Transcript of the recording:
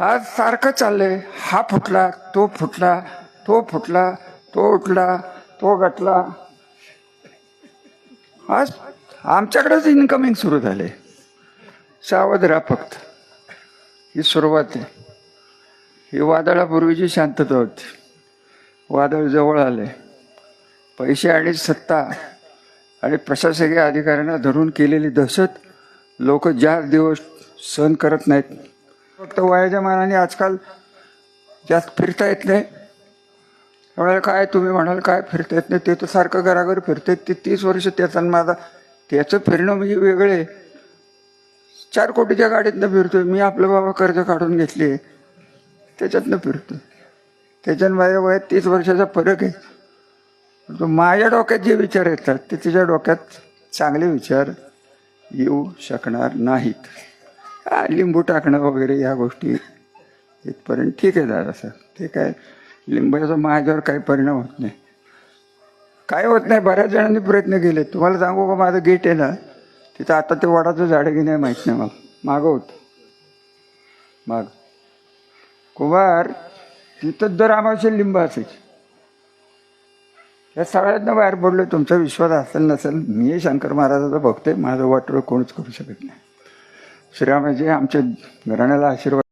आज सारखं चाललंय. हा फुटला तो फुटला तो फुटला तो उठला तो गटला. आज आमच्याकडेच इन्कमिंग सुरू झाले. सावध राहा फक्त. ही सुरुवात आहे. ही वादळापूर्वीची शांतता होती. वादळ जवळ आले पैसे आणि सत्ता आणि प्रशासकीय अधिकाऱ्यांना धरून केलेली दहशत लोक ज्या दिवस सहन करत नाहीत फक्त वयाच्या मानाने आजकाल जास्त फिरता येत नाही. त्यामुळे काय तुम्ही म्हणाल काय फिरता येत नाही ते तर सारखं घराघर फिरते ते तीस वर्ष त्याचा आणि माझा त्याचं फिरणं म्हणजे वेगळे चार कोटीच्या गाडीतनं फिरतोय. मी आपलं बाबा कर्ज काढून घेतली. त्याच्यातनं फिरतो त्याच्यानं माझ्या वयात तीस वर्षाचा फरक आहे. तो माझ्या डोक्यात जे विचार येतात ते तिच्या डोक्यात चांगले विचार येऊ शकणार नाहीत. लिंबू टाकणं वगैरे या गोष्टी इथपर्यंत. ठीक आहे दादा सर ते काय लिंबाचा माझ्यावर काही परिणाम होत नाही. काय होत नाही बऱ्याच जणांनी प्रयत्न केले. तुम्हाला सांगू का माझं गेट आहे ना तिथं आता ते वडाचं झाड की नाही माहीत नाही मला. मागं होतं. माग. कुमार तिथं दर आम्हाला लिंब असायची. या सगळ्यांना बाहेर पडलो तुमचा विश्वास असेल नसेल मी शंकर महाराजाचा भक्त आहे माझं वाटोळ कोणच करू शकत नाही. श्रीरामाजी आमच्या घराण्याला आशीर्वाद